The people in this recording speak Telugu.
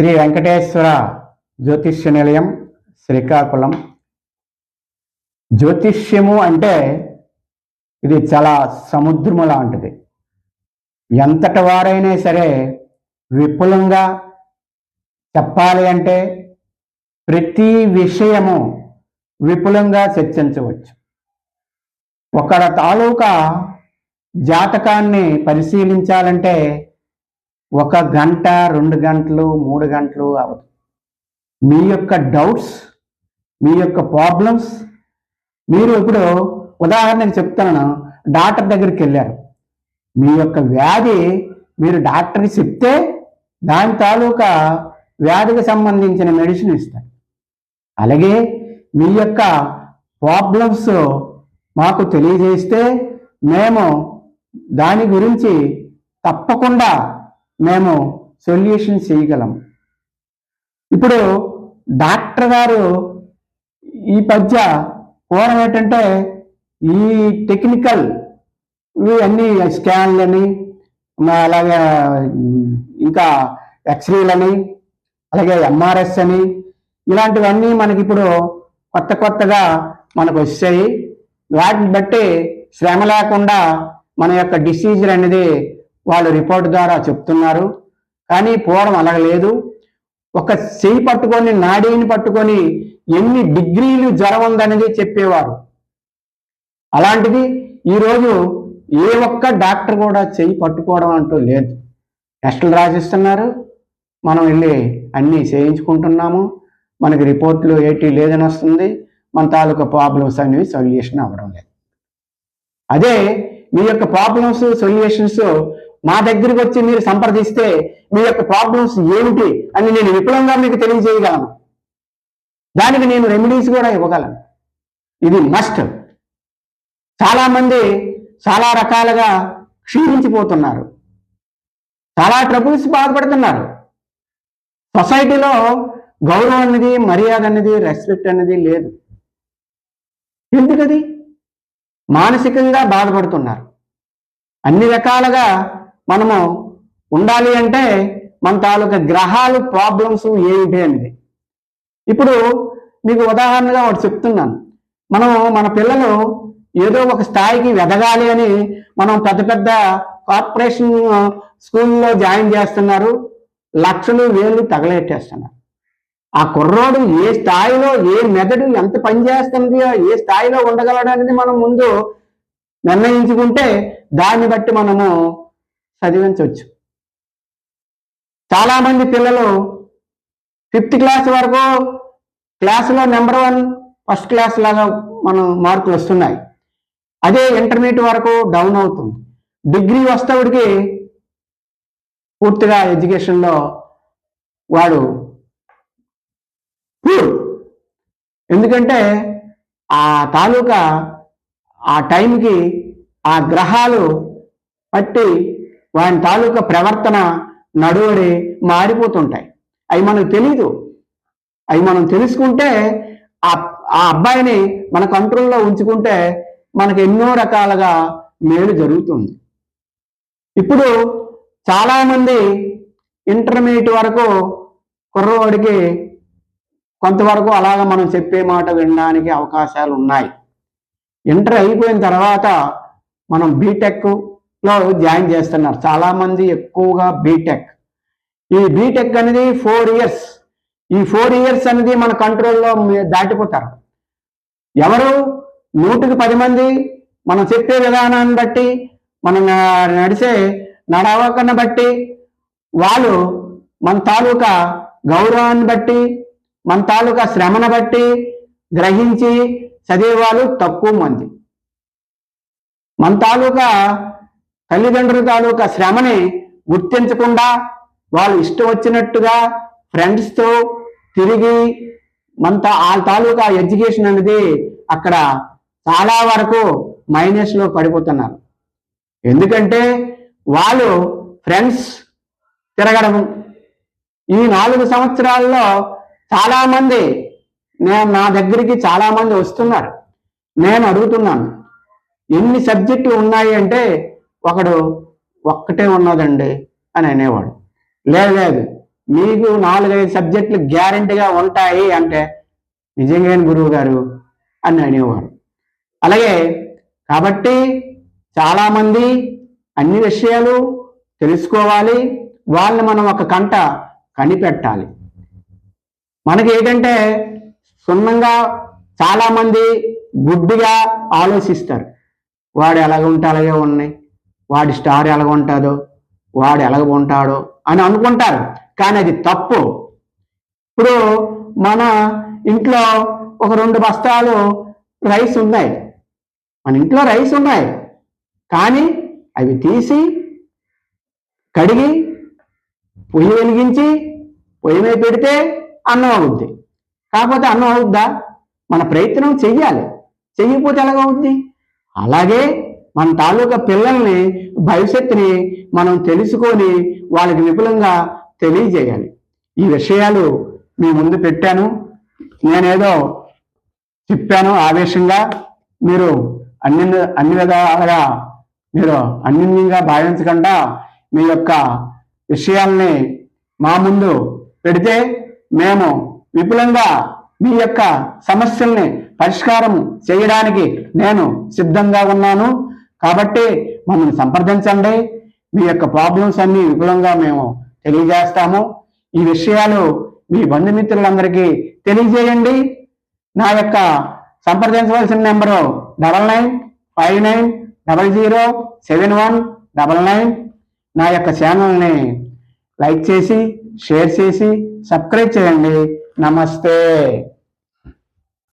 శ్రీ వెంకటేశ్వర జ్యోతిష్య నిలయం శ్రీకాకుళం. జ్యోతిష్యము అంటే ఇది చాలా సముద్రము లాంటిది. ఎంతటి వారైనా సరే విపులంగా చెప్పాలి అంటే ప్రతి విషయము విపులంగా చర్చించవచ్చు. ఒకడ తాలూకా జాతకాన్ని పరిశీలించాలంటే ఒక గంట రెండు గంటలు మూడు గంటలు అవదు మీ యొక్క డౌట్స్ మీ యొక్క ప్రాబ్లమ్స్ మీరు ఇప్పుడు ఉదాహరణకు చెప్తున్నాను డాక్టర్ దగ్గరికి వెళ్ళారు. మీ యొక్క వ్యాధి మీరు డాక్టర్కి చెప్తే దాని తాలూకా వ్యాధికి సంబంధించిన మెడిసిన్ ఇస్తారు. అలాగే మీ యొక్క ప్రాబ్లమ్స్ మాకు తెలియజేస్తే మేము దాని గురించి తప్పకుండా మేము సొల్యూషన్ చేయగలం. ఇప్పుడు డాక్టర్ గారు ఈ మధ్య పూర్వం ఏంటంటే ఈ టెక్నికల్ ఇవన్నీ స్కాన్లని అలాగే ఇంకా ఎక్స్రేలని అలాగే ఎంఆర్ఎస్ అని ఇలాంటివన్నీ మనకి ఇప్పుడు కొత్త కొత్తగా మనకు వచ్చాయి వాటిని బట్టి శ్రమ లేకుండా మన యొక్క డిసీజ్ అనేది వాళ్ళు రిపోర్ట్ ద్వారా చెప్తున్నారు. కానీ పూర్వం అలా లేదు ఒక చెయ్యి పట్టుకొని నాడీని పట్టుకొని ఎన్ని డిగ్రీలు జ్వరం ఉందనేది చెప్పేవారు. అలాంటిది ఈరోజు ఏ ఒక్క డాక్టర్ కూడా చెయ్యి పట్టుకోవడం అంటూ లేదు. టెస్టులు రాసిస్తున్నారు. మనం వెళ్ళి అన్నీ చేయించుకుంటున్నాము. మనకి రిపోర్ట్లు ఏటీ లేదని వస్తుంది. మన తాలూకా ప్రాబ్లమ్స్ అనేవి సొల్యూషన్ అవ్వడం లేదు. అదే మీ యొక్క ప్రాబ్లమ్స్ సొల్యూషన్స్ మా దగ్గరికి వచ్చి మీరు సంప్రదిస్తే మీ యొక్క ప్రాబ్లమ్స్ ఏమిటి అని నేను విపులంగా మీకు తెలియజేయగలను. దానికి నేను రెమెడీస్ కూడా ఇవ్వగలను. ఇది మస్ట్ చాలామంది చాలా రకాలుగా క్షీణించిపోతున్నారు. చాలా ట్రబుల్స్ బాధపడుతున్నారు. సొసైటీలో గౌరవం అనేది మర్యాద అనేది రెస్పెక్ట్ అనేది లేదు. ఎందుకది? మానసికంగా బాధపడుతున్నారు. అన్ని రకాలుగా మనము ఉండాలి అంటే మన తాలూకా గ్రహాలు ప్రాబ్లమ్స్ ఏమిటి అనేది. ఇప్పుడు మీకు ఉదాహరణగా ఒకటి చెప్తున్నాను. మనం మన పిల్లలు ఏదో ఒక స్థాయికి ఎదగాలి అని మనం పెద్ద పెద్ద కార్పొరేషన్ స్కూల్లో జాయిన్ చేస్తున్నారు. లక్షలు వేలు తగలెట్టేస్తున్నారు. ఆ కుర్రోడు ఏ స్థాయిలో ఏ మెదడు ఎంత పనిచేస్తుంది ఏ స్థాయిలో ఉండగలడు అనేది మనం ముందు నిర్ణయించుకుంటే దాన్ని బట్టి మనము చదివించవచ్చు. చాలామంది పిల్లలు ఫిఫ్త్ క్లాస్ వరకు క్లాసులో నెంబర్ వన్ ఫస్ట్ క్లాస్ లాగా మనం మార్కులు వస్తున్నాయి. అదే ఇంటర్మీడియట్ వరకు డౌన్ అవుతుంది. డిగ్రీ వస్తే పూర్తిగా ఎడ్యుకేషన్లో వాడు పూర్. ఎందుకంటే ఆ తాలూకా ఆ టైంకి ఆ గ్రహాలు పట్టి వాని తాలూకా ప్రవర్తన నడువడి మారిపోతుంటాయి. అవి మనకు తెలీదు. అవి మనం తెలుసుకుంటే ఆ ఆ అబ్బాయిని మన కంట్రోల్లో ఉంచుకుంటే మనకు ఎన్నో రకాలుగా మేలు జరుగుతుంది. ఇప్పుడు చాలామంది ఇంటర్మీడియట్ వరకు కుర్రవాడికి కొంతవరకు అలాగ మనం చెప్పే మాట వినడానికి అవకాశాలు ఉన్నాయి ఇంటర్ అయిపోయిన తర్వాత మనం బీటెక్ లో జాయిన్ చేస్తున్నారు. చాలా మంది ఎక్కువగా బీటెక్ ఈ బీటెక్ అనేది ఫోర్ ఇయర్స్ ఈ ఫోర్ ఇయర్స్ అనేది మన కంట్రోల్లో దాటిపోతారు. ఎవరు? నూటికి పది మంది మనం చెప్పే విధానాన్ని బట్టి మనం నడిచే నడవకను బట్టి వాళ్ళు మన తాలూకా గౌరవాన్ని బట్టి మన తాలూకా శ్రమను బట్టి గ్రహించి చదివేవాళ్ళు తక్కువ మంది. మన తాలూకా తల్లిదండ్రుల తాలూకా శ్రమని గుర్తించకుండా వాళ్ళు ఇష్టం వచ్చినట్టుగా ఫ్రెండ్స్తో తిరిగి మంత వాళ్ళ తాలూకా ఎడ్యుకేషన్ అనేది అక్కడ చాలా వరకు మైనస్లో పడిపోతున్నారు. ఎందుకంటే వాళ్ళు ఫ్రెండ్స్ తిరగడం. ఈ నాలుగు సంవత్సరాల్లో చాలామంది నేను నా దగ్గరికి చాలామంది వస్తున్నారు. నేను అడుగుతున్నాను ఎన్ని సబ్జెక్టులు ఉన్నాయి అంటే ఒకడు ఒక్కటే ఉన్నదండి అని అనేవాడు. లేదు లేదు. మీకు నాలుగైదు సబ్జెక్టులు గ్యారంటీగా ఉంటాయి అంటే నిజంగా గురువు గారు అని అనేవారు అలాగే కాబట్టి చాలామంది అన్ని విషయాలు తెలుసుకోవాలి వాళ్ళని మనం ఒక కంట కనిపెట్టాలి. మనకి ఏంటంటే సున్నంగా చాలామంది గుడ్డిగా ఆలోచిస్తారు. వాడు ఎలాగ ఉంటే అలాగే ఉన్నాయి. వాడి స్టార్ ఎలాగ ఉంటాడో? వాడు ఎలాగ ఉంటాడో? అని అనుకుంటారు. కానీ అది తప్పు. ఇప్పుడు మన ఇంట్లో ఒక రెండు బస్తాలు రైస్ ఉన్నాయి. మన ఇంట్లో రైస్ ఉన్నాయి. కానీ అవి తీసి కడిగి పొయ్యి వెలిగించి పొయ్యి మీద పెడితే అన్నం అవుద్ది. కాకపోతే అన్నం అవుద్దా? మన ప్రయత్నం చెయ్యాలి. చెయ్యకపోతే ఎలాగవుద్ది అలాగే మన తాలూకా పిల్లల్ని భవిష్యత్తుని మనం తెలుసుకొని వాళ్ళకి విపులంగా తెలియజేయాలి. ఈ విషయాలు మీ ముందు పెట్టాను. నేనేదో చెప్పాను ఆవేశంగా. మీరు అన్ని అన్ని విధాలుగా మీరు అన్యోన్యంగా భావించకుండా మీ యొక్క విషయాల్ని మా ముందు పెడితే మేము విపులంగా మీ యొక్క సమస్యల్ని పరిష్కారం చేయడానికి నేను సిద్ధంగా ఉన్నాను. కాబట్టి మమ్మల్ని సంప్రదించండి. మీ యొక్క ప్రాబ్లమ్స్ అన్ని విపులంగా మేము తెలియజేస్తాము. ఈ విషయాలు మీ బంధుమిత్రులందరికీ తెలియజేయండి. నా యొక్క సంప్రదించవలసిన number double nine five nine double zero seven one double nine నా యొక్క ఛానల్ని లైక్ చేసి షేర్ చేసి సబ్స్క్రైబ్ చేయండి. నమస్తే.